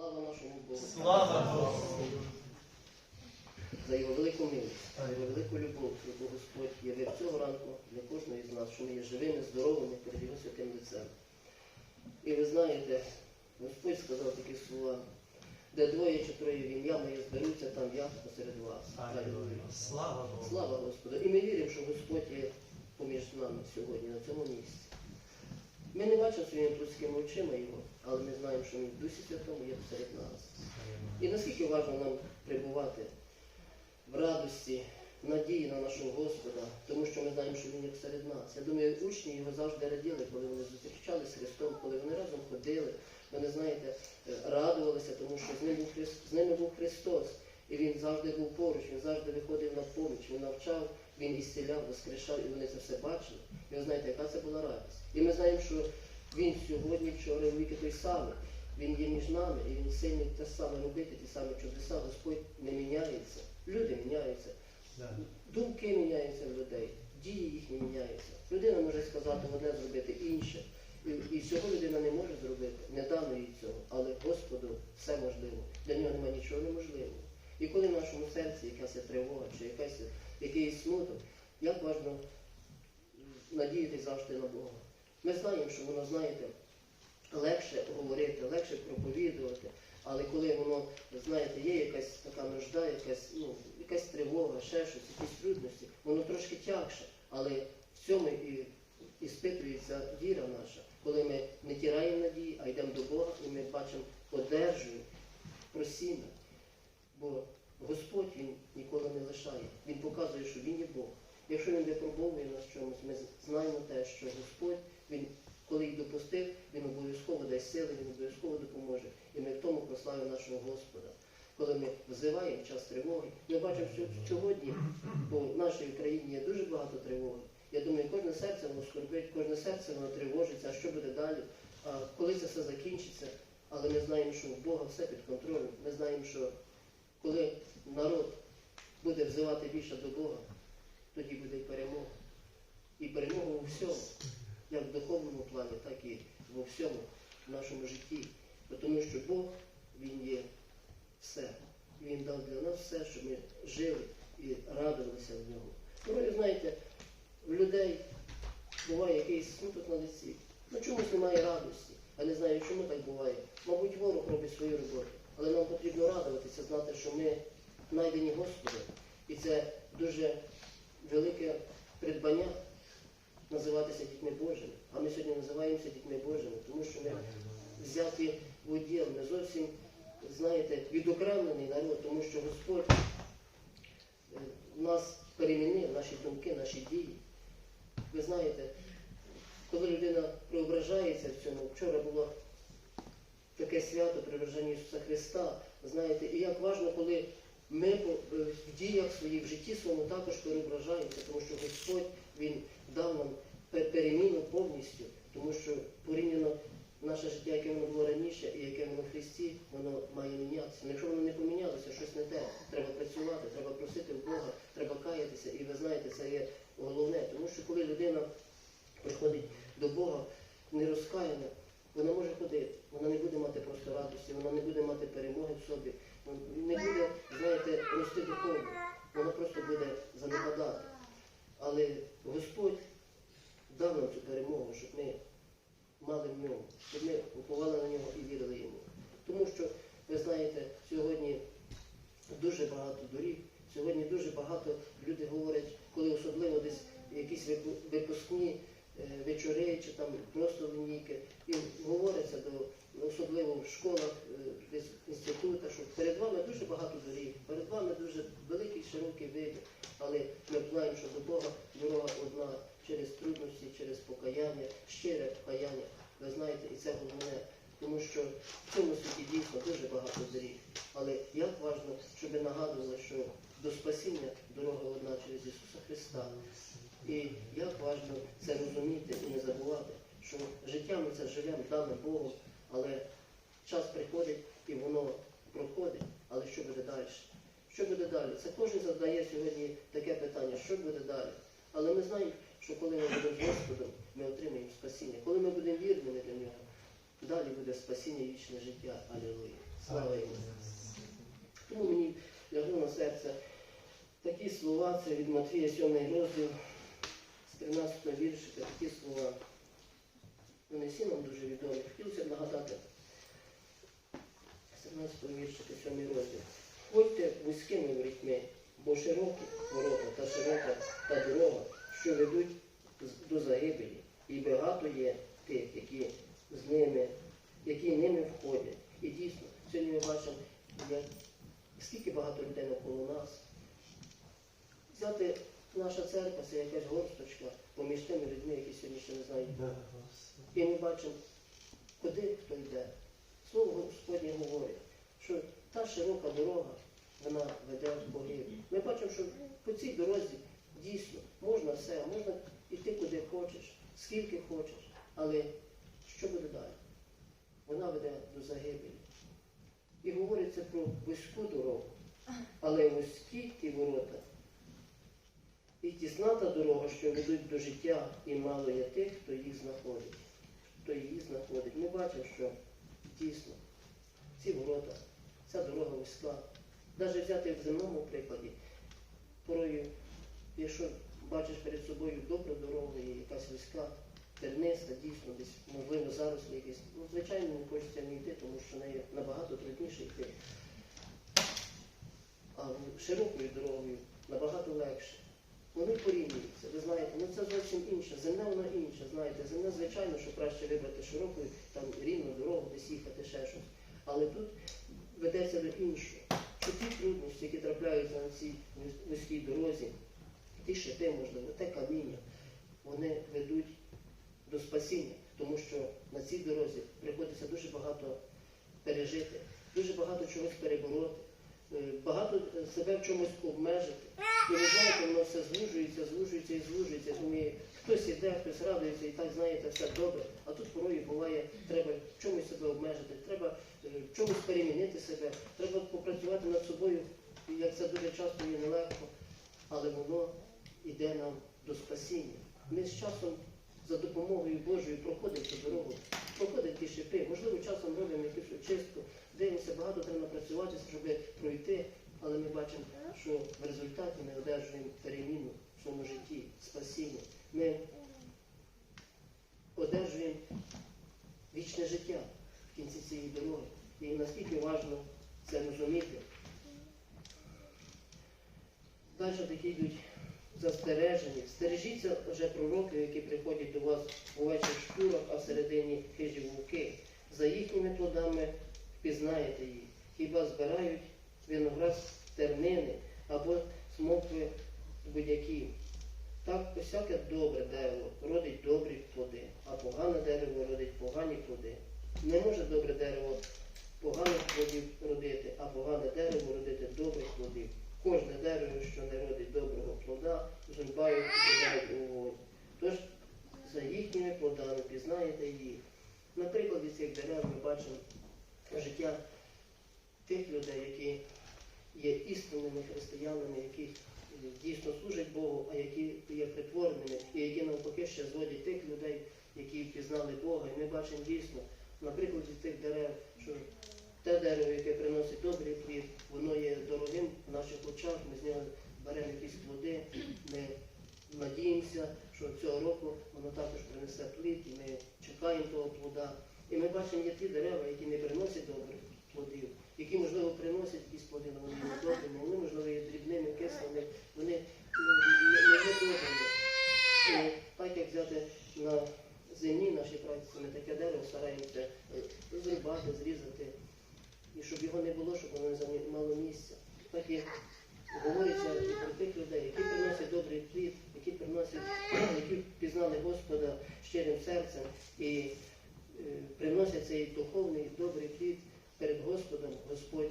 Слава нашому Богу. Слава Богу! За його велику милість, за його велику любов, яку Господь явив цього ранку для кожного із нас, що ми є живими, здоровими перед його святим лицем. І ви знаєте, Господь сказав такі слова, де двоє чи троє в ім'я моє зберуться, там я посеред вас. Слава Богу! Слава Господу! І ми віримо, що Господь є поміж нами сьогодні, на цьому місці. Ми не бачимо своїми людськими очима його, але ми знаємо, що він в Дусі Святому є серед нас. І наскільки важливо нам перебувати в радості, в надії на нашого Господа, тому що ми знаємо, що Він є серед нас. Я думаю, учні його завжди раділи, коли вони зустрічались з Христом, коли вони разом ходили. Вони, знаєте, е, радувалися, тому що з ним був Христ, з ними був Христос. І він завжди був поруч, він завжди виходив на поміч, він навчав, він ісціляв, воскрешав, і вони це все бачили. І ви знаєте, яка це була радість. І ми знаємо, що він сьогодні, вчора, і віки той самий. Він є між нами, і він сильний те саме робити, ті самі чудеса. Господь не міняється. Люди міняються. Думки міняються в людей, дії їхні міняються. Людина може сказати одне зробити інше. І, і цього людина не може зробити, не дано їй цього. Але Господу все можливо. Для нього немає нічого неможливого. І коли в нашому серці якась тривога чи якась, якийсь смуток, як важливо надіятися завжди на Бога. Ми знаємо, що воно, знаєте, легше говорити, легше проповідувати, але коли воно, знаєте, є якась така нужда, якась, ну, якась тривога, ще щось, якісь трудності, воно трошки тягше, але в цьому і, і віра наша, коли ми не тираємо надії, а йдемо до Бога, і ми бачимо, одержуємо, просіння. Бо Господь Він ніколи не лишає. Він показує, що Він є Бог. Якщо Він випробовує нас чомусь, ми знаємо те, що Господь, Він, коли їх допустив, Він обов'язково дасть сили, Він обов'язково допоможе. І ми в тому прославимо нашого Господа. Коли ми взиваємо час тривоги, ми бачимо, що сьогодні, в нашій Україні є дуже багато тривоги. Я думаю, кожне серце воно скорбить, кожне серце воно тривожиться, а що буде далі, а коли це все закінчиться. Але ми знаємо, що в Бога все під контролем. Ми знаємо, що коли народ буде взивати більше до Бога, тоді буде перемога. І перемога у всьому, як в духовному плані, так і во всьому в нашому житті. Тому що Бог, Він є все. Він дав для нас все, щоб ми жили і радувалися в ньому. Тому, ви знаєте, в людей буває якийсь смуток на лиці. Ну чомусь немає радості. Я не знаю, чому так буває. Мабуть, ворог робить свою роботу. Але нам потрібно радуватися, знати, що ми знайдені Господом. І це дуже велике придбання називатися дітьми Божими. А ми сьогодні називаємося дітьми Божими, тому що ми взяті в уділ, ми зовсім, знаєте, відокремлений народ, тому що Господь е, нас перемінив, наші думки, наші дії. Ви знаєте, коли людина преображається в цьому, вчора було таке свято преображення Ісуса Христа, знаєте, і як важливо, коли ми е, в діях своїх, в житті своєму також преображаємося, тому що Господь Він дав нам переміну повністю, тому що порівняно наше життя, яке воно було раніше і яке воно в Христі, воно має мінятися. Ну, Якщо воно не помінялося, щось не те, треба працювати, треба просити в Бога, треба каятися. І ви знаєте, це є головне, тому що коли людина приходить до Бога не розкаяна, вона може ходити, вона не буде радості, вона не буде мати перемоги в собі, не буде, знаєте, рости духовно, вона просто буде занепадати. Але Господь дав нам цю перемогу, щоб ми мали в ньому, щоб ми уповали на нього і вірили йому. Тому що, ви знаєте, сьогодні дуже багато доріг, сьогодні дуже багато люди говорять, коли особливо десь якісь випускні вечори чи там просто лінійки, і говориться до особливо в школах, е, в інститутах, що перед вами дуже багато доріг, перед вами дуже великий широкий вибір, але ми знаємо, що до Бога дорога одна через трудності, через покаяння, щире покаяння. Ви знаєте, і це головне, тому що в цьому світі дійсно дуже багато доріг. Але як важливо, щоб нагадували, що до спасіння дорога одна через Ісуса Христа. І як важливо це розуміти і не забувати, що життя ми це живемо дане Богом, але час приходить і воно проходить. Але що буде далі? Що буде далі? Це кожен задає сьогодні таке питання, що буде далі. Але ми знаємо, що коли ми будемо Господом, ми отримаємо спасіння. Коли ми будемо вірними для нього, далі буде спасіння вічне життя. Алілуя. Слава йому. Тому мені лягло на серце такі слова, це від Матвія 7 розділ з 13 віршика, такі слова. Вони всі нам дуже відомі. Хотілося б нагадати 17 віршика 7 розділ. Ходьте вузькими ворітьми, бо широкі ворота та широка та дорога, що ведуть до загибелі, і багато є тих, які з ними, які ними входять. І дійсно, сьогодні ми бачимо, як скільки багато людей навколо нас. Наша церква, це якась горсточка поміж тими людьми, які сьогодні ще не знають Бога. І ми бачимо, куди хто йде. Слово Господнє говорить, що та широка дорога, вона веде в погибель. Ми бачимо, що по цій дорозі дійсно можна все, можна йти куди хочеш, скільки хочеш, але що буде далі? Вона веде до загибелі. І говориться про вузьку дорогу, але вузькі ті ворота. І тісна та дорога, що ведуть до життя, і мало є тих, хто їх знаходить. Хто її знаходить. Ми бачимо, що дійсно ці ворота, ця дорога вузька. Навіть взяти в земному прикладі, порою, якщо бачиш перед собою добру дорогу і якась вузька, терниста, дійсно, десь, можливо, заросли якісь. Ну, звичайно, не хочеться не йти, тому що нею набагато трудніше йти. А широкою дорогою набагато легше. Вони порівнюються. Ви знаєте, ну це зовсім інше. Земля вона інша. Знаєте, земля, звичайно, що краще вибрати широку, там рівну дорогу, десь їхати ще щось. Але тут ведеться до іншого. Що ті труднощі, які трапляються на цій вуз- вузькій дорозі, ті шипи, можливо, те каміння, вони ведуть до спасіння, тому що на цій дорозі приходиться дуже багато пережити, дуже багато чогось перебороти, багато себе в чомусь обмежити. І ви знаєте, воно все звужується, звужується і звужується. І хтось іде, хтось радується, і так знаєте, все добре. А тут порою буває, треба в чомусь себе обмежити, треба е, в чомусь перемінити себе, треба попрацювати над собою, як це дуже часто є нелегко, але воно йде нам до спасіння. Ми з часом за допомогою Божою проходимо цю дорогу, проходять ті шипи, можливо, часом робимо якусь очистку, дивимося, багато треба напрацюватися, щоб бачимо, що в результаті ми одержуємо переміну в своєму житті, спасіння. Ми одержуємо вічне життя в кінці цієї дороги. І наскільки важливо це розуміти. Далі такі йдуть застереження. Стережіться вже пророків, які приходять до вас увечері в шкурах, а всередині хижі вовки. За їхніми плодами впізнаєте їх. Хіба збирають виноград з тернини або смокви будь-які. Так усяке добре дерево родить добрі плоди, а погане дерево родить погані плоди. Не може добре дерево поганих плодів родити, а погане дерево родити добрих плодів. Кожне дерево, що не родить доброго плода, зрубають і кидають у вогонь. Тож за їхніми плодами пізнаєте їх. На прикладі цих дерев ми бачимо життя тих людей, які є істинними християнами, які дійсно служать Богу, а які є притворними, і які навпаки ще зводять тих людей, які пізнали Бога. І ми бачимо дійсно на прикладі цих дерев, що те дерево, яке приносить добрий плід, воно є дорогим в наших очах, ми з нього беремо якісь плоди, ми надіємося, що цього року воно також принесе плід, і ми чекаємо того плода. І ми бачимо, є ті дерева, які не приносять добрих плодів, які, можливо, приносять якісь плоди, але вони не добрими, вони, можливо, є дрібними, кислими, вони ну, не, є добрими. Так як взяти на землі нашій практиці, ми таке дерево стараємося е, зрубати, зрізати, і щоб його не було, щоб воно не займало місця. Так і говориться про тих людей, які приносять добрий плід, які приносять, які пізнали Господа щирим серцем і е, приносять цей духовний добрий плід перед Господом, Господь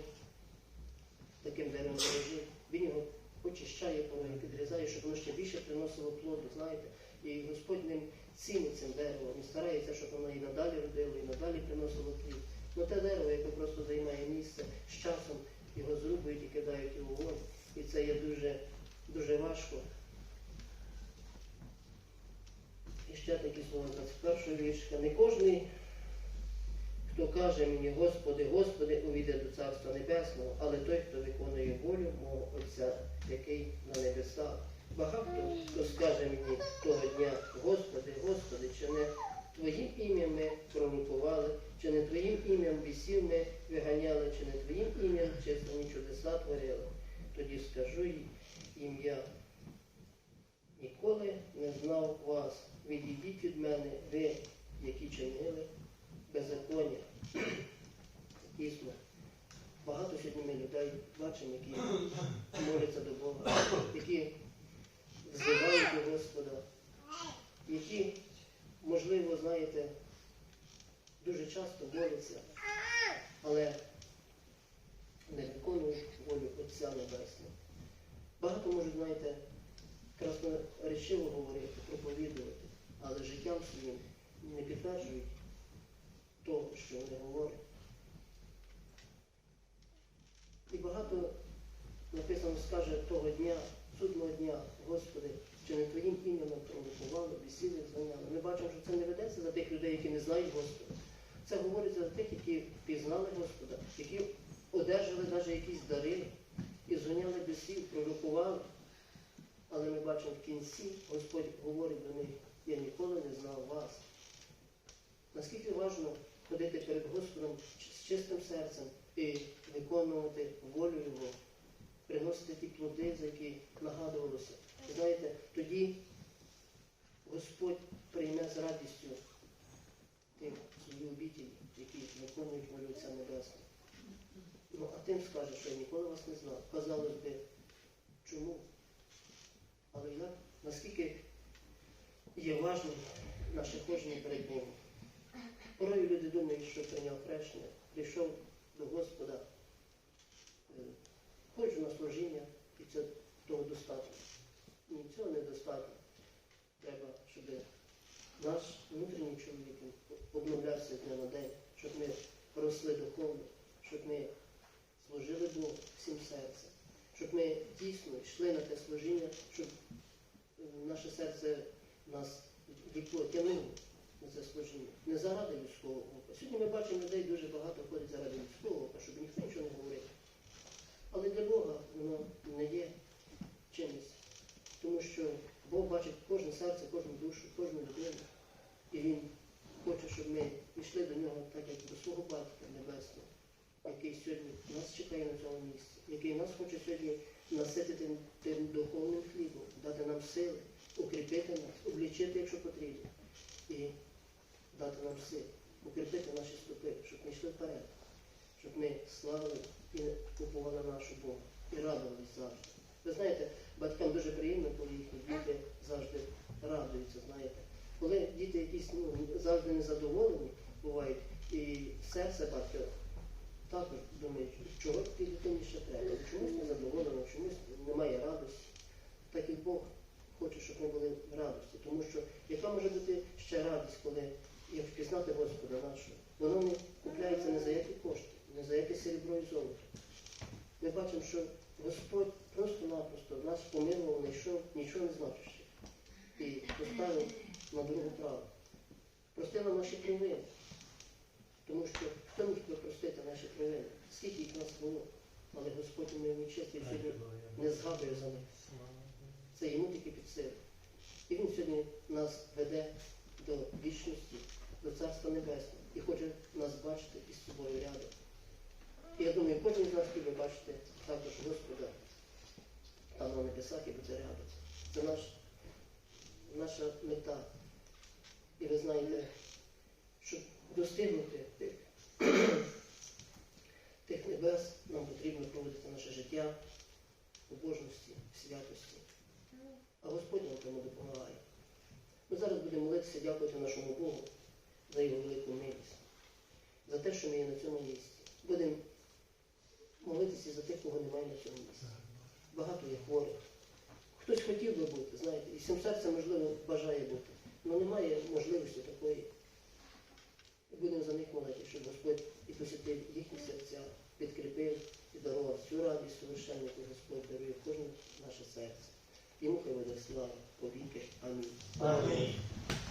таким деревом дорожить. Він його очищає, порою підрізає, щоб воно ще більше приносило плоду, знаєте. І Господь ним цінить цим деревом, і старається, щоб воно і надалі родило, і надалі приносило плід. Ну те дерево, яке просто займає місце, з часом його зрубують і кидають у вогонь. І це є дуже, дуже важко. І ще такі слова з першого віршка. Не кожний, хто каже мені, Господи, Господи, увійде до Царства Небесного, але той, хто виконує волю мого Отця, який на небесах. Багато хто скаже мені того дня, Господи, Господи, чи не Твоїм ім'ям ми пророкували, чи не Твоїм ім'ям бісів ми виганяли, чи не Твоїм ім'ям численні чудеса творили. Тоді скажу їй ім'я. Ніколи не знав вас. Відійдіть від мене, ви, які чинили беззаконня. Дійсно, багато сьогодні ми людей бачимо, які моляться до Бога, які взивають до Господа, які, можливо, знаєте, дуже часто моляться, але не виконують волю Отця Небесного. Багато можуть, знаєте, красноречиво говорити, проповідувати, але життям своїм не підтверджують того, що вони говорять. І багато написано скаже того дня, судного дня, Господи, чи не Твоїм ім'ям провокували, весілля зганяли. Ми бачимо, що це не ведеться за тих людей, які не знають Господа. Це говориться за тих, які пізнали Господа, які одержали навіть якісь дари і зганяли бесів, пророкували. Але ми бачимо в кінці, Господь говорить до них, я ніколи не знав вас. Наскільки важливо ходити перед Господом з чистим серцем і виконувати волю Його, приносити ті плоди, за які нагадувалося. Знаєте, тоді Господь прийме з радістю тим свої обітелі, які виконують волю Отця Небесного. Ну, а тим скаже, що я ніколи вас не знав. Казалось би, чому? Але як, наскільки є важливим наше ходження перед Ним. Порою люди думають, що прийняв хрещення, прийшов до Господа, е, ходжу на служіння, і це того достатньо. Ні, цього недостатньо. Треба, щоб наш внутрішній чоловік обновлявся дня на день, щоб ми росли духовно, щоб ми служили Богу всім серцем, щоб ми дійсно йшли на те служіння, щоб е, наше серце нас вікло, тягнуло на це служіння. Не заради людського ока. Сьогодні ми бачимо людей дуже багато ходять заради людського ока, щоб ніхто нічого не говорив. Але для Бога воно не є чимось. Тому що Бог бачить кожне серце, кожну душу, кожну людину. І Він хоче, щоб ми йшли до нього так, як до свого батька небесного, який сьогодні нас чекає на цьому місці, який нас хоче сьогодні наситити тим духовним хлібом, дати нам сили, укріпити нас, облічити, якщо потрібно, і дати нам сили, укріпити наші стопи, щоб ми йшли вперед, щоб ми славили і уповали на нашу Бога, і радувались завжди. Ви знаєте, батькам дуже приємно, коли їхні діти завжди радуються, знаєте. Коли діти якісь ну, завжди незадоволені бувають, і серце батька також думає, чого тій дитині ще треба, чомусь незадоволено, чомусь немає радості. Так і Бог хоче, щоб ми були в радості. Тому що яка може бути ще радість, коли як впізнати Господа нашого? Воно не купляється не за які кошти, не за яке серебро і золото. Ми бачимо, що Господь просто-напросто нас помилував, знайшов, нічого не значуще. І поставив на другу право. Прости нам наші провини. Тому що хто міг простити наші провини? Скільки їх нас було? Але Господь у моєму честі сьогодні не згадує за них. Це йому тільки під силу. І він сьогодні нас веде до вічності, до Царства Небесного і хоче нас бачити із собою рядом. І я думаю, кожен з нас хотів бачити також Господа там на небесах і бути рядом. Це наш, наша мета. І ви знаєте, щоб достигнути тих, тих небес, нам потрібно проводити наше життя у Божності, в святості. А Господь нам тому допомагає. Ми зараз будемо молитися, дякувати нашому Богу за його велику милість, за те, що ми є на цьому місці. Будемо молитися